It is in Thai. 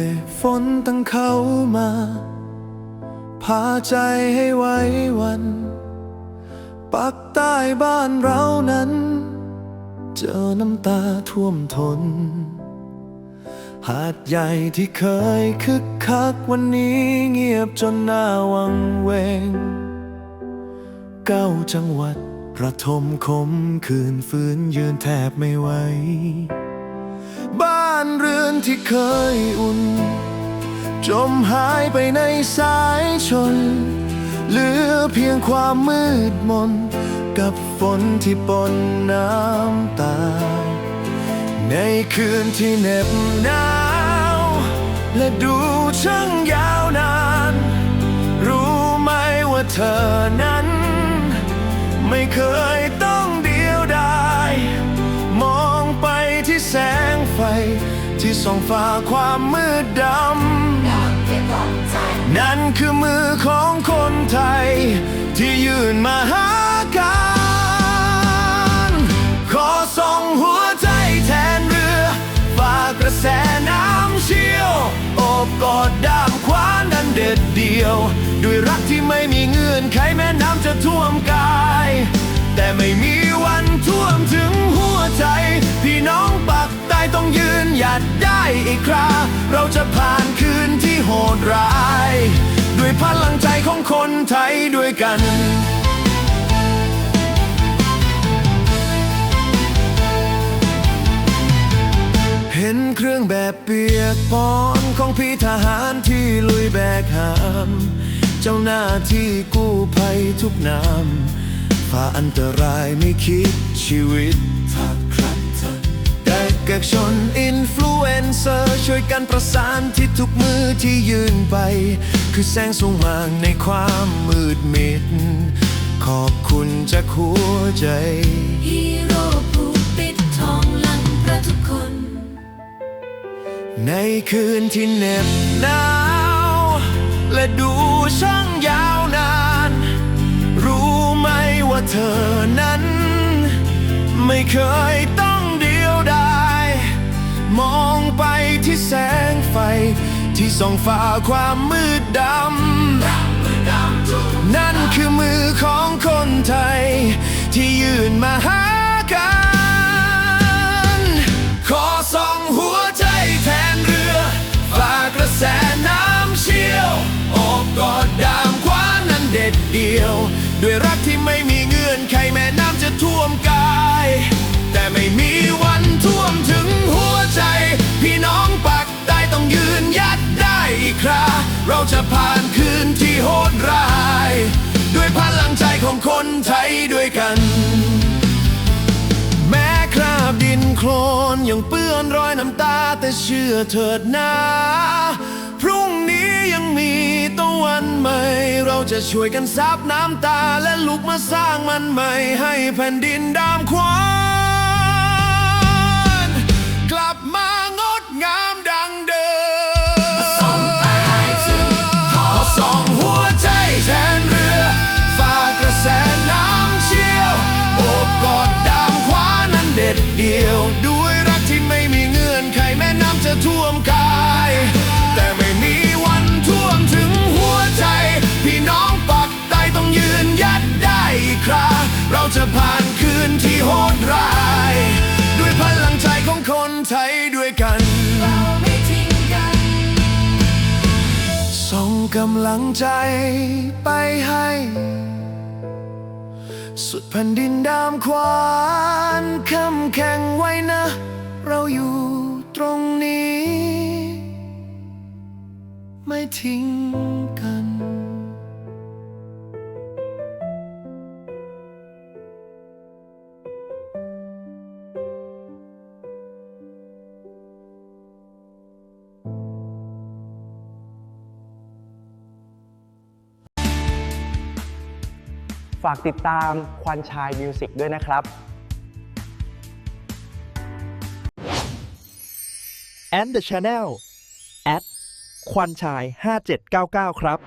มฆฝนตั้งเข้ามา พาใจให้ไว้วัน ปักใต้บ้านเรานั้น เจอน้ำตาท่วมทน หาดใหญ่ที่เคยคึกคักวันนี้เงียบจนหน้าวังเวง เก้าจังหวัดประทมคมคืนฟื้นยืนแทบไม่ไหว ที่เคยอุ่น จมหายไปในสายชน เหลือเพียงความมืดมน กับฝนที่ปนน้ำตา ในคืนที่เหน็บหนาว และดูช่างยาวนาน รู้ไหมว่าเธอนั้น ไม่เคย ที่ส่องฝ่าความมืดดำ นั่นคือมือของคนไทย ที่ยื่นมาหากัน ขอส่งหัวใจแทนเรือฝากกระแสน้ำเชี่ยว โอบกอดดามขวานนั้นเด็ดเดียว ด้วยรักที่ไม่มีเงื่อนไขแม่น้ำจะท่วมกาย แต่ไม่มีวันท่วมถึงหัวใจ พี่น้องปัก ใต้ต้องยืนหยัดได้อีกคราเราจะผ่านคืนที่โหดร้าย ด้วยพลังใจของคนไทยด้วยกันเห็นเครื่องแบบเปียกปอนของพี่ทหารที่ลุยแบกหาม เจ้าหน้าที่กู้ภัยทุกนามฝ่าอันตรายไม่คิดชีวิต ก็กชนอินฟลูเอนเซอร์ช่วยกันประสานที่ทุกมือที่ยืนไป คือแสงสว่างในความมืดมิด ขอบคุณจากหัวใจฮีโร่ผู้ปิดทองหลังพระทุกคน ในคืนที่เหน็บหนาว และดูช่างยาวนาน รู้ไหมว่าเธอนั้น ไม่เคย ที่ส่องฝ่าความมืดดำ นั่นคือมือของคนไทย ที่ยื่นมาหากัน ขอส่องหัวใจแทนเรือฝากกระแสน้ำเชี่ยวอบกอดดามขวานนั้นเด็ดเดียว ด้วยรักที่ไม่มีเงื่อนไขแม่น้ำจะท่วมกาย แต่ไม่มีวันท่วมถึงหัวใจ พี่น้องปัก ครา เราจะผ่านคืนที่โหดร้าย ด้วยพลังใจของคนไทยด้วยกัน แม้คราบดินโคลนยังเปื้อนรอยน้ำตาแต่เชื่อเถิดนะพรุ่งนี้ยังมีตะวันใหม่ เราจะช่วยกันซับน้ำตาและลุกมาสร้างมันใหม่ให้แผ่นดินดามขวา จะท่วมกาย แต่ไม่มีวันท่วมถึงหัวใจ พี่น้องปักใต้ต้องยืนหยัดได้อีกคราเราจะผ่านคืนที่โหดร้าย ด้วยพลังใจของคนไทยด้วยกันเราไม่ทิ้งกันส่งกำลังใจไปให้ สุดแผ่นดินดามควานคำ ทิ้งกัน ฝากติดตามควันชายมิวสิกด้วยนะครับ and the channel ควันชาย 5799 ครับ